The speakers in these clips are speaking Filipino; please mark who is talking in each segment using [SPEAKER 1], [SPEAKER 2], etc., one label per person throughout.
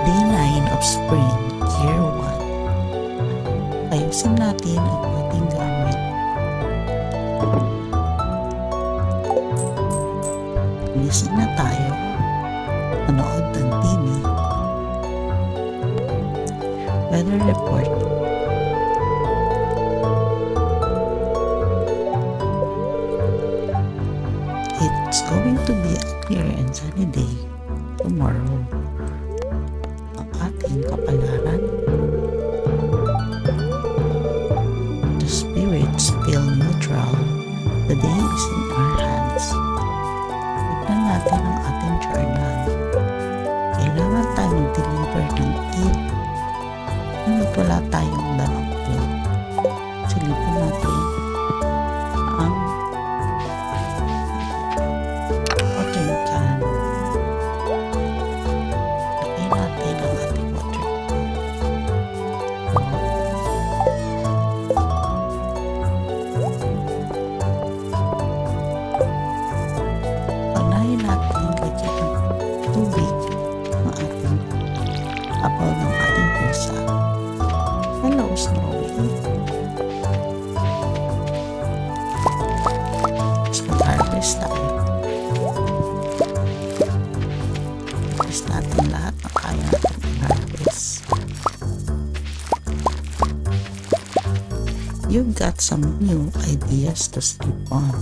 [SPEAKER 1] Day 9 of Spring, Year 1. Ayusin natin ang ating gamit. Gising na tayo. Manood ng TV. Weather report. It's going to be a clear and sunny day tomorrow. Ating kapalaran. The spirits feel neutral. The day is in our hands. Tignan natin ang ating journal. Kailangan tayo mag-deliver ng it. Ngunit wala tayong dalang Snowy. Tapos mag-harvest tayo. Harvest natin lahat ng kaya natin i-harvest. You've got some new ideas to sleep on.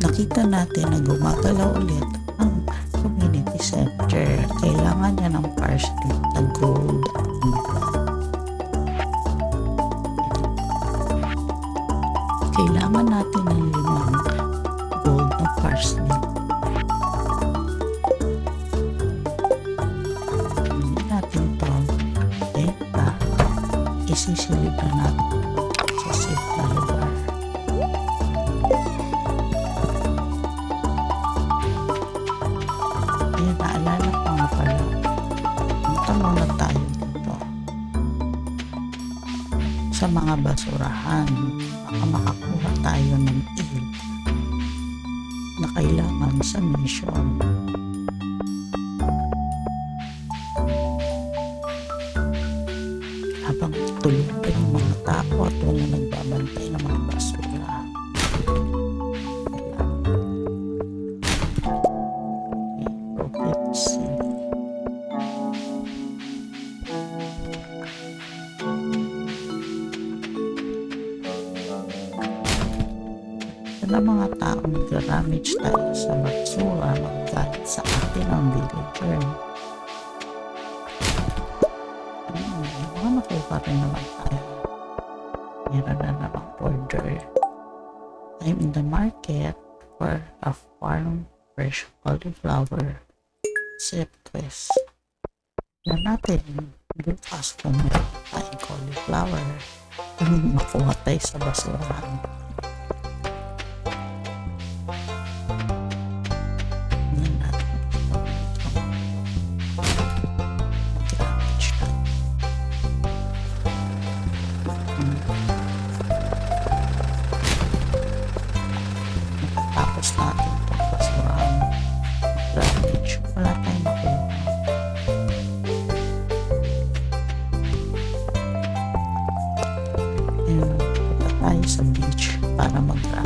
[SPEAKER 1] Nakita natin na gumagalaw ulit. Kailangan niya ng parsley na gold at black. Kailangan natin ng limang gold na parsley. Hindi natin to benta. Isisilip na natin Punta muna tayo dito. Sa mga basurahan. Baka makakuha tayo ng il na kailangan sa mission. Habang tulog pa yung mga tao at wala nagbabantay ng mga basura. Sa mga taong nag-ramage tayo sa basura, magalit sa atin ang villager. Hmm, mga nakuha rin naman tayo. Meron na namang order. I'm in the market for a farm fresh cauliflower. Sip quest. Yan natin. Bukas kung meron tayong cauliflower. Kung makuha tayo sa basurahan. আমন্ত্রণ